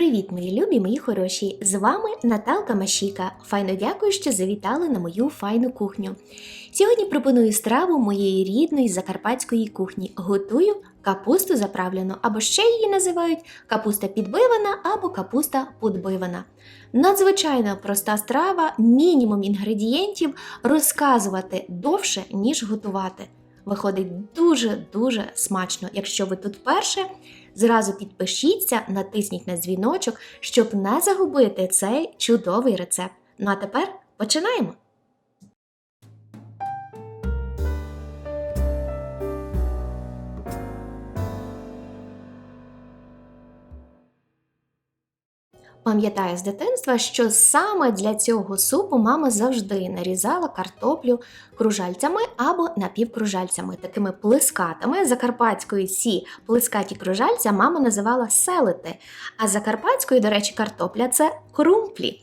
Привіт, мої любі, мої хороші! З вами Наталка Машіка. Файно дякую, що завітали на мою файну кухню. Сьогодні пропоную страву моєї рідної закарпатської кухні. Готую капусту заправлену, або ще її називають капуста підбивана або капуста подбивана. Надзвичайно проста страва, мінімум інгредієнтів розказувати довше, ніж готувати. Виходить дуже-дуже смачно. Якщо ви тут вперше, зразу підпишіться, натисніть на дзвіночок, щоб не загубити цей чудовий рецепт. Ну а тепер починаємо! Пам'ятаю з дитинства, що саме для цього супу мама завжди нарізала картоплю кружальцями або напівкружальцями, такими плескатами. Закарпатської сі плескаті кружальця мама називала селити, а закарпатською, до речі, картопля це крумплі.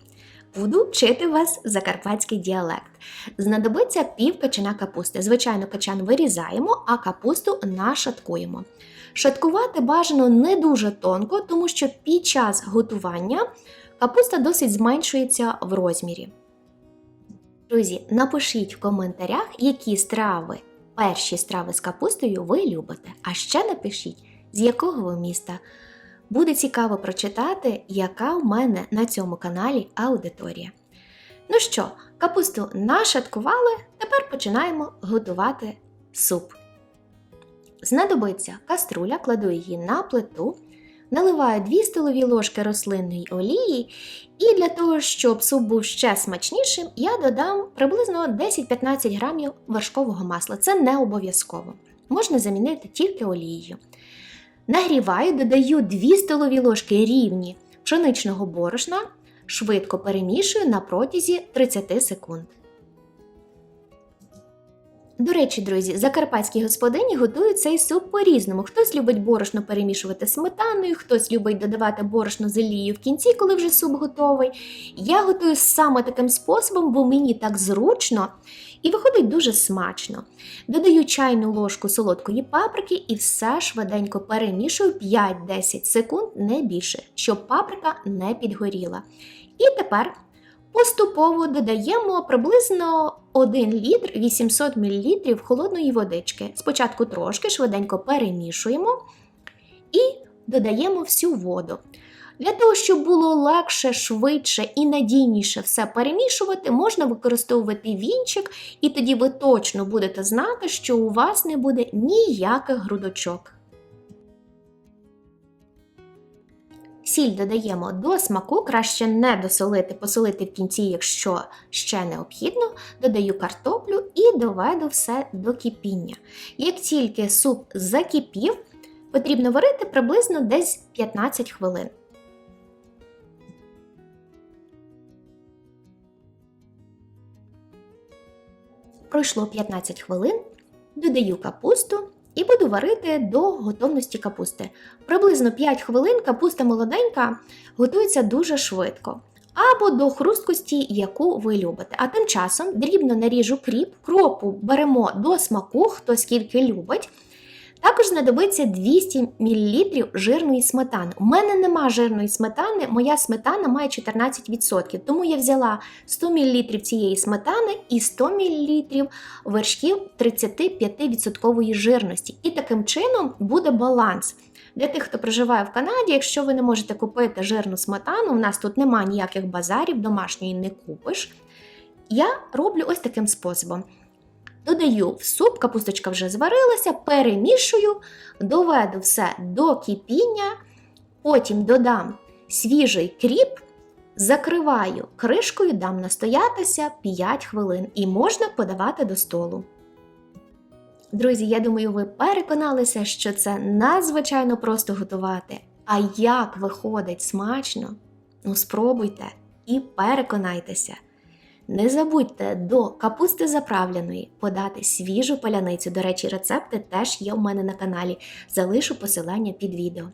Буду вчити вас закарпатський діалект. Знадобиться пів качана капусти. Звичайно, качан вирізаємо, а капусту нашаткуємо. Шаткувати бажано не дуже тонко, тому що під час готування капуста досить зменшується в розмірі. Друзі, напишіть в коментарях, які страви, перші страви з капустою ви любите. А ще напишіть, з якого ви міста. Буде цікаво прочитати, яка в мене на цьому каналі аудиторія. Ну що, капусту нашаткували, тепер починаємо готувати суп. Знадобиться каструля, кладу її на плиту, наливаю 2 столові ложки рослинної олії, і для того, щоб суп був ще смачнішим, я додам приблизно 10-15 грамів вершкового масла. Це не обов'язково. Можна замінити тільки олією. Нагріваю, додаю 2 столові ложки рівні пшеничного борошна, швидко перемішую на протязі 30 секунд. До речі, друзі, закарпатські господині готують цей суп по-різному. Хтось любить борошно перемішувати сметаною, хтось любить додавати борошно з олією в кінці, коли вже суп готовий. Я готую саме таким способом, бо мені так зручно і виходить дуже смачно. Додаю чайну ложку солодкої паприки і все швиденько перемішую 5-10 секунд, не більше, щоб паприка не підгоріла. І тепер. Поступово додаємо приблизно 1 літр 800 мл холодної водички. Спочатку трошки швиденько перемішуємо і додаємо всю воду. Для того, щоб було легше, швидше і надійніше все перемішувати, можна використовувати вінчик, і тоді ви точно будете знати, що у вас не буде ніяких грудочок. Сіль додаємо до смаку, краще не досолити, посолити в кінці, якщо ще необхідно. Додаю картоплю і доведу все до кипіння. Як тільки суп закипів, потрібно варити приблизно десь 15 хвилин. Пройшло 15 хвилин, додаю капусту і буду варити до готовності капусти. Приблизно 5 хвилин капуста молоденька готується дуже швидко. Або до хрусткості, яку ви любите. А тим часом дрібно наріжу кріп, кропу беремо до смаку, хто скільки любить. Також знадобиться 200 мл жирної сметани. У мене нема жирної сметани, моя сметана має 14%, тому я взяла 100 мл цієї сметани і 100 мл вершків 35% жирності. І таким чином буде баланс. Для тих, хто проживає в Канаді, якщо ви не можете купити жирну сметану, у нас тут немає ніяких базарів, домашньої не купиш. Я роблю ось таким способом. Додаю в суп, капусточка вже зварилася, перемішую, доведу все до кипіння, потім додам свіжий кріп, закриваю кришкою, дам настоятися 5 хвилин і можна подавати до столу. Друзі, я думаю, ви переконалися, що це надзвичайно просто готувати. А як виходить смачно? Ну, спробуйте і переконайтеся. Не забудьте до капусти заправленої подати свіжу паляницю. До речі, рецепти теж є у мене на каналі. Залишу посилання під відео.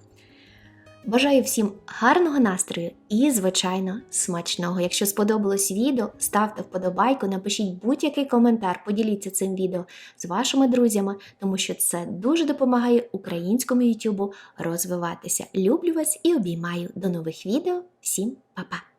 Бажаю всім гарного настрою і, звичайно, смачного. Якщо сподобалось відео, ставте вподобайку, напишіть будь-який коментар, поділіться цим відео з вашими друзями, тому що це дуже допомагає українському YouTube розвиватися. Люблю вас і обіймаю. До нових відео. Всім па-па!